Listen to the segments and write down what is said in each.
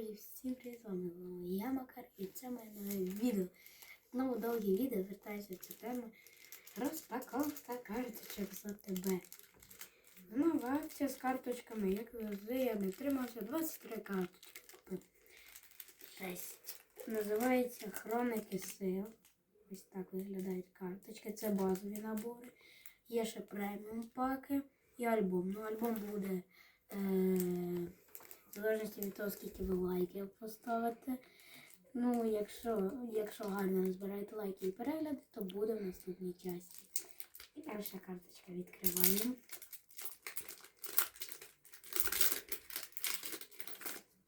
Друзі, всім привіт, з вами я Макар і це моє нове відео. Знову довге відео, звертаюся до теми розпаковка карточок з ОТБ. Нова акція з карточками, як завжди, я не тримався 23 карточки купив. 6. Називається Хроники сил. Ось так виглядають карточки. Це базові набори. Є ще преміум паки і альбом. Ну, альбом буде. Е- в залежності від того, скільки ви лайків поставите. Ну, якщо, якщо гарно назбираєте лайки і перегляди, то буде в наступній часті. І перша карточка відкриваємо.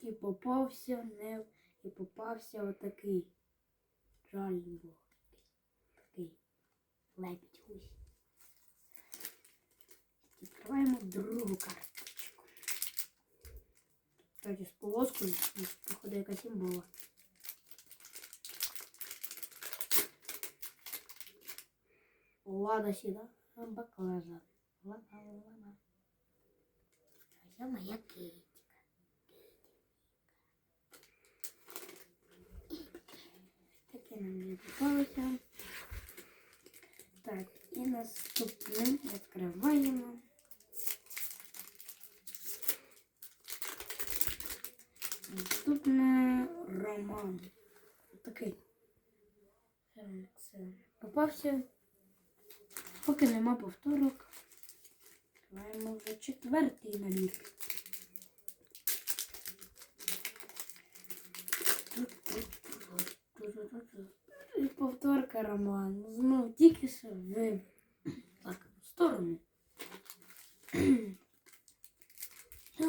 І попався не і попався отакий жальний бог. Такий лебідь гусь. Відкриваємо другу карточку. Кстати, з полоскою, походу якась імбова. Лада сюда, баклажан. Лада, лада. А я моя Кейтика. Таке нам не попалося. Так, і наступне Наступне роман. Такий. Попався. Поки нема повторок. Маємо вже четвертий набір. І повторка роман. Знов тільки що ви. Так, в сторону. О,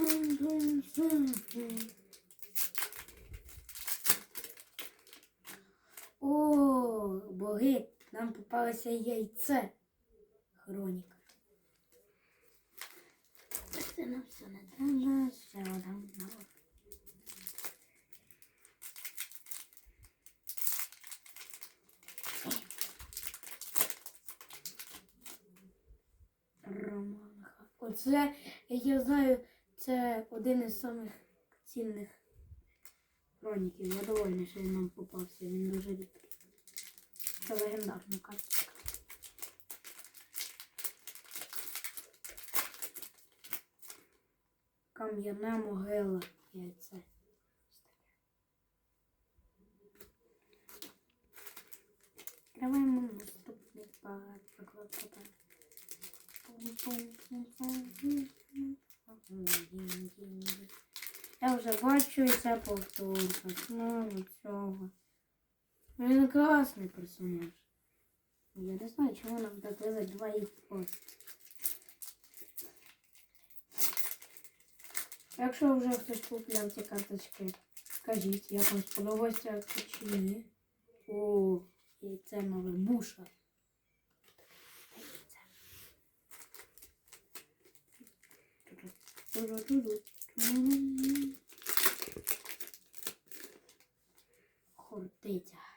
боги, нам попалося яйце. Хроніка. Це нам все не треба, ще одна нова. Роман. Ха- Оце, я знаю, це один із самих цінних хроніків. Я довольна, що він нам попався. Він дуже рідкий. Це легендарна карточка. Кам'яна могила. Яйце. Відкриваємо наступний. Прокладка пак. Я вже бачу і це повторка. Знову цього. Він класний персонаж. Я не знаю, чому нам так везуть два їх пост. Якщо вже хтось купляв ці карточки, скажіть, як вам сподобалося чи ні. О, і це нове буша. Хортиця.